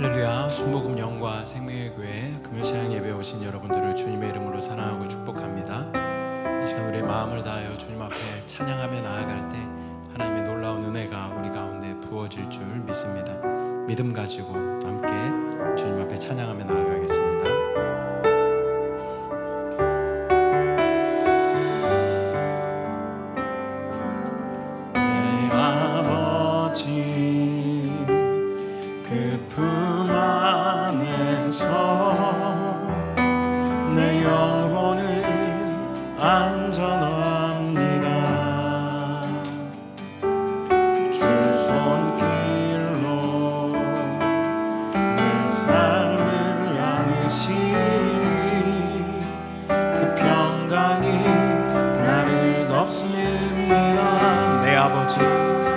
할렐루야. 순복음 영과 생명의 교회 금요시장 예배 오신 여러분들을 주님의 이름으로 사랑하고 축복합니다. 이 시간 우리의 마음을 다하여 주님 앞에 찬양하며 나아갈 때 하나님의 놀라운 은혜가 우리 가운데 부어질 줄 믿습니다. 믿음 가지고 또 함께 주님 앞에 찬양하며 나아가겠습니다 아버지.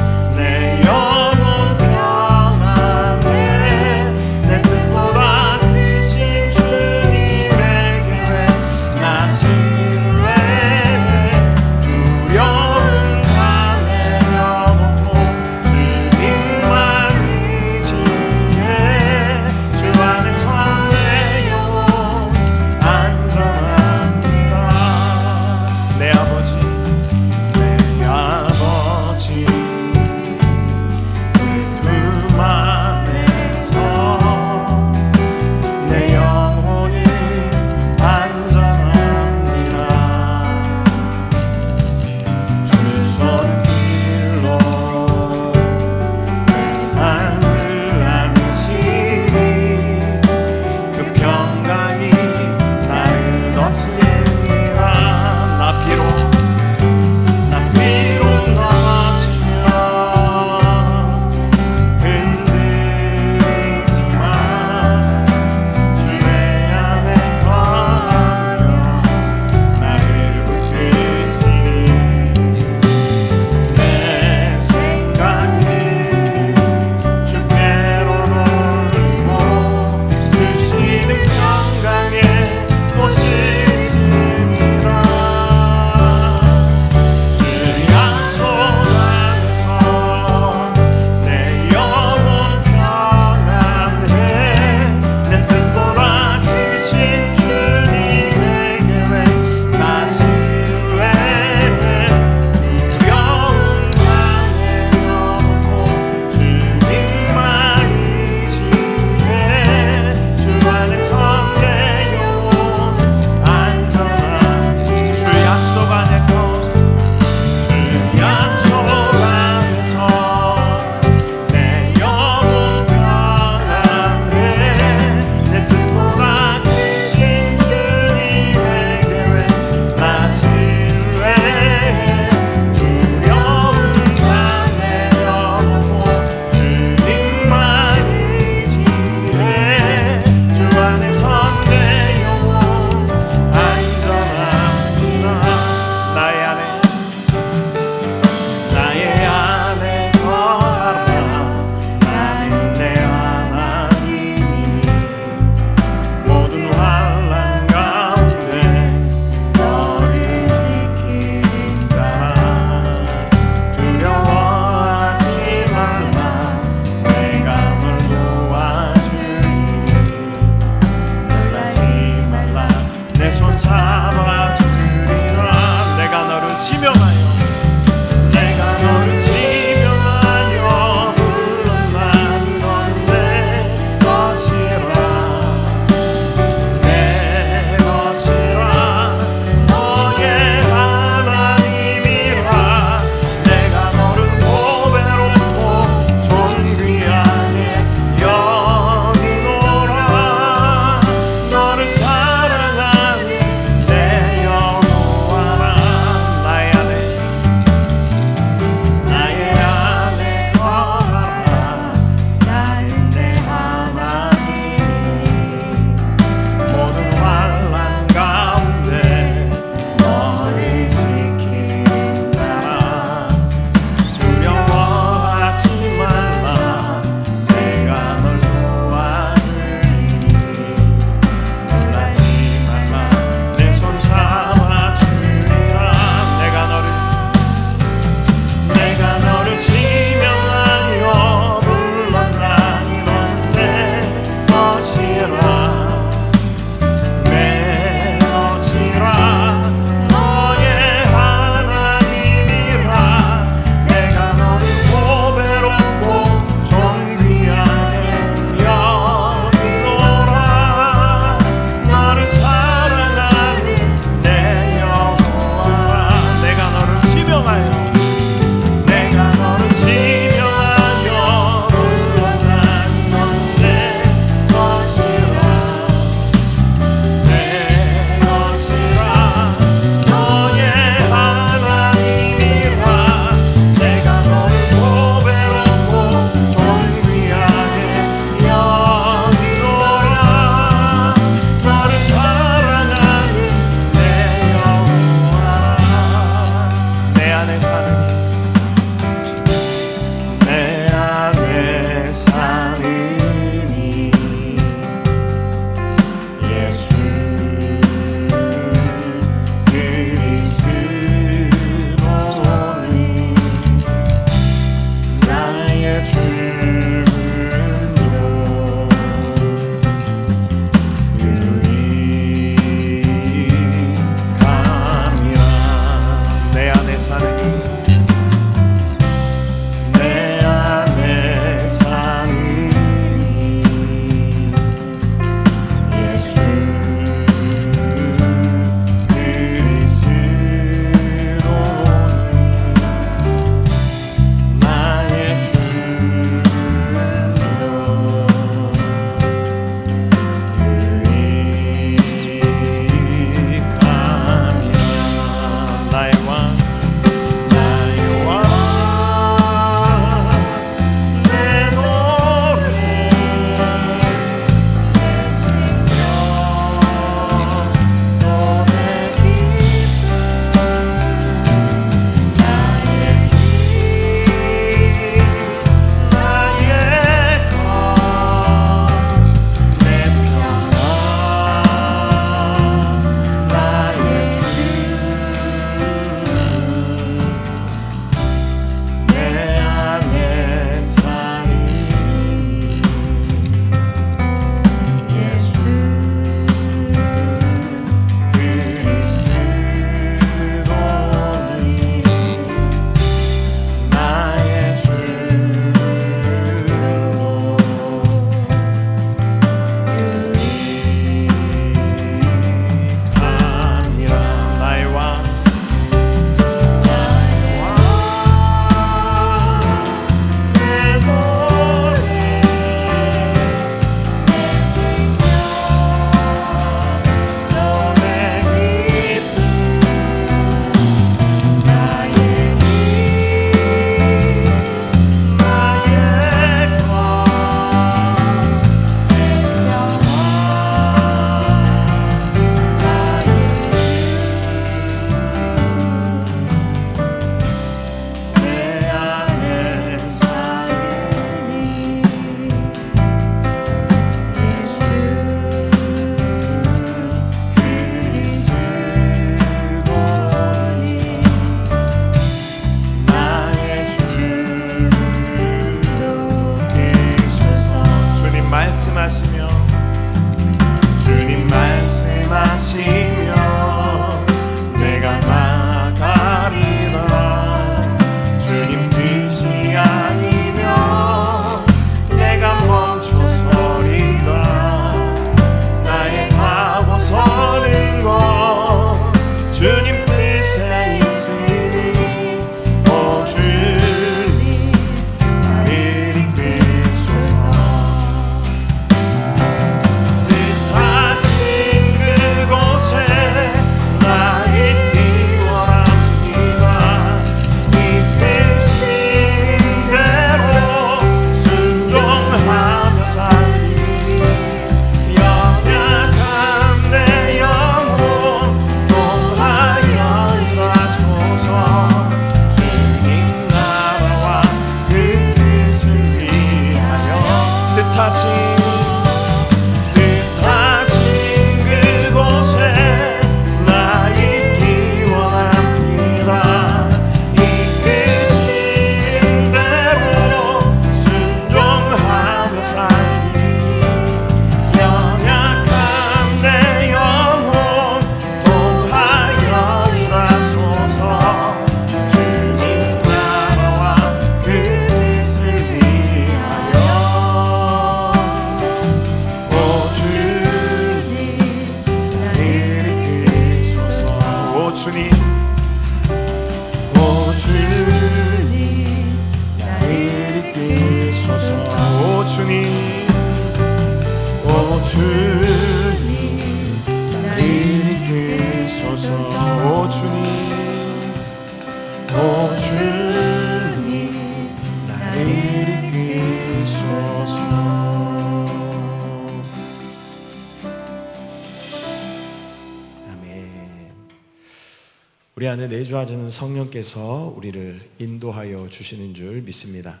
우리 안에 내주하시는 성령께서 우리를 인도하여 주시는 줄 믿습니다.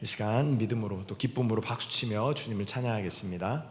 이 시간 믿음으로 또 기쁨으로 박수치며 주님을 찬양하겠습니다.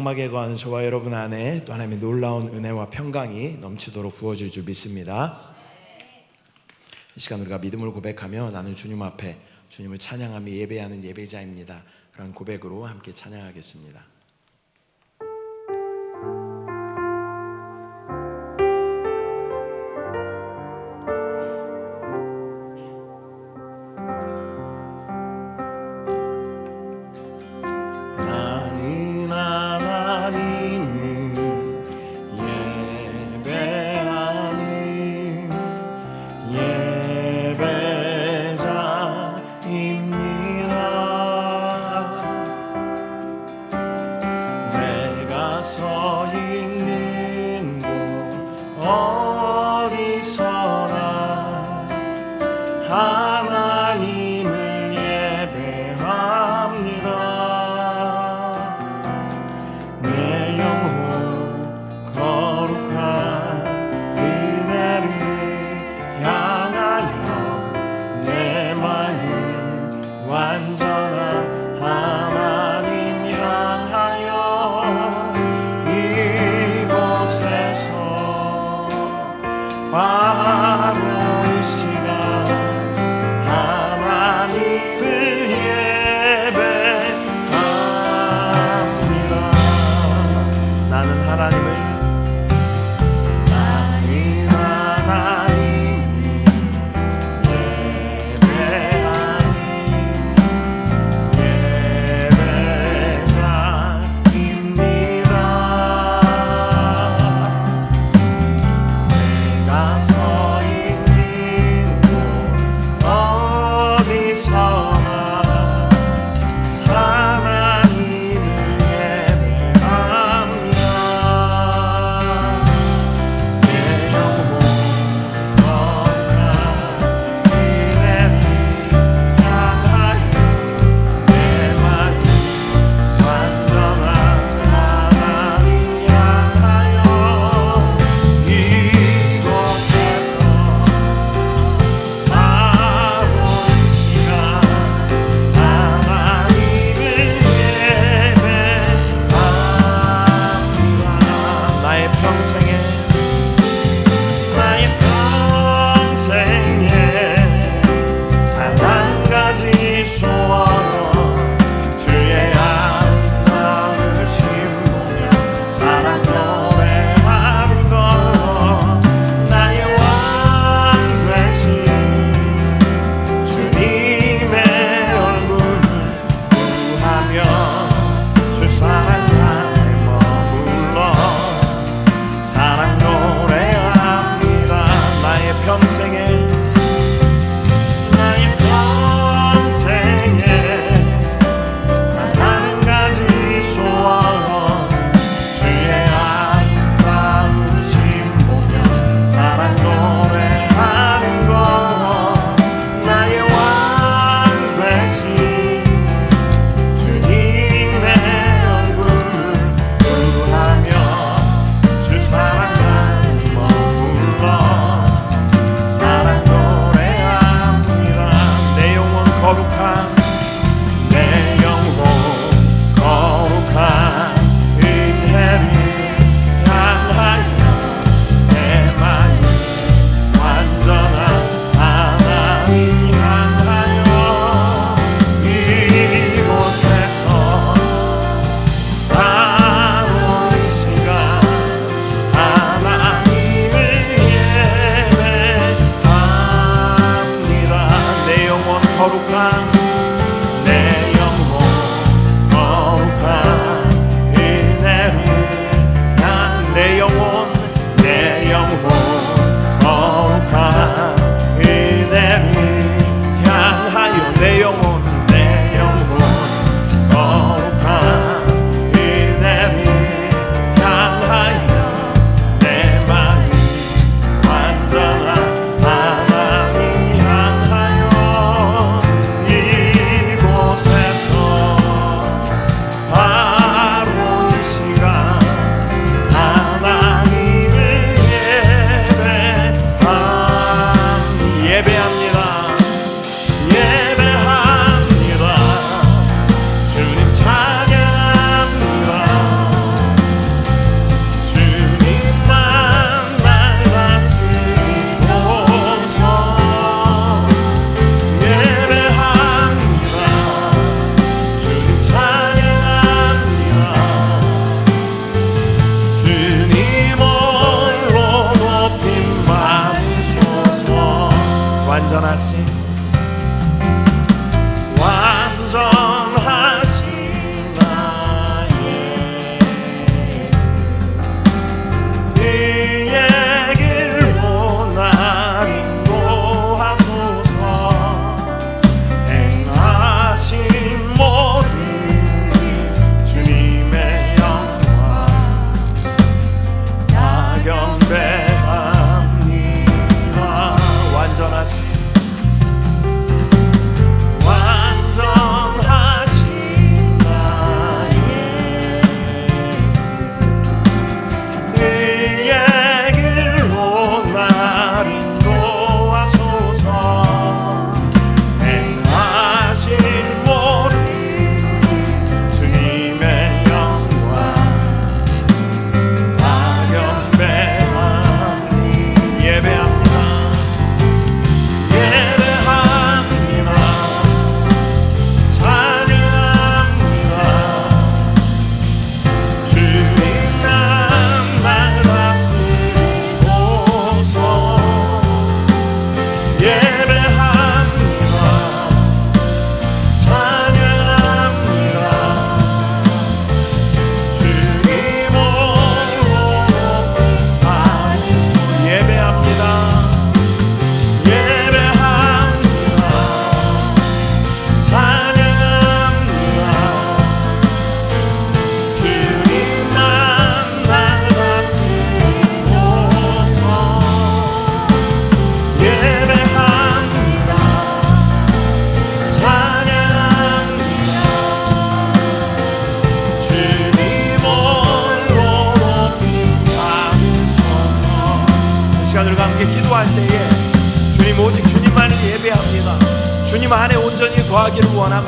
장막에 거하는 저와 여러분 안에 또 하나님의 놀라운 은혜와 평강이 넘치도록 부어질 줄 믿습니다. 이 시간 우리가 믿음을 고백하며 나는 주님 앞에 주님을 찬양하며 예배하는 예배자입니다. 그런 고백으로 함께 찬양하겠습니다.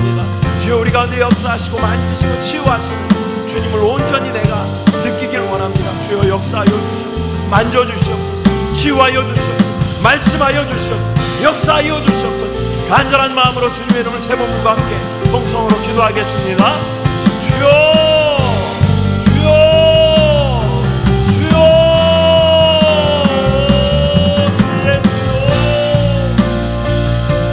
기를 원합니다. 주여 우리 가운데 역사하시고 만지시고 치유하시는 주님을 온전히 내가 느끼기를 원합니다. 주여 역사하여 주시옵소서. 만져 주시옵소서. 치유하여 주시옵소서. 말씀하여 주시옵소서. 역사하여 주시옵소서. 간절한 마음으로 주님의 이름을 세 번과 함께 통성으로 기도하겠습니다.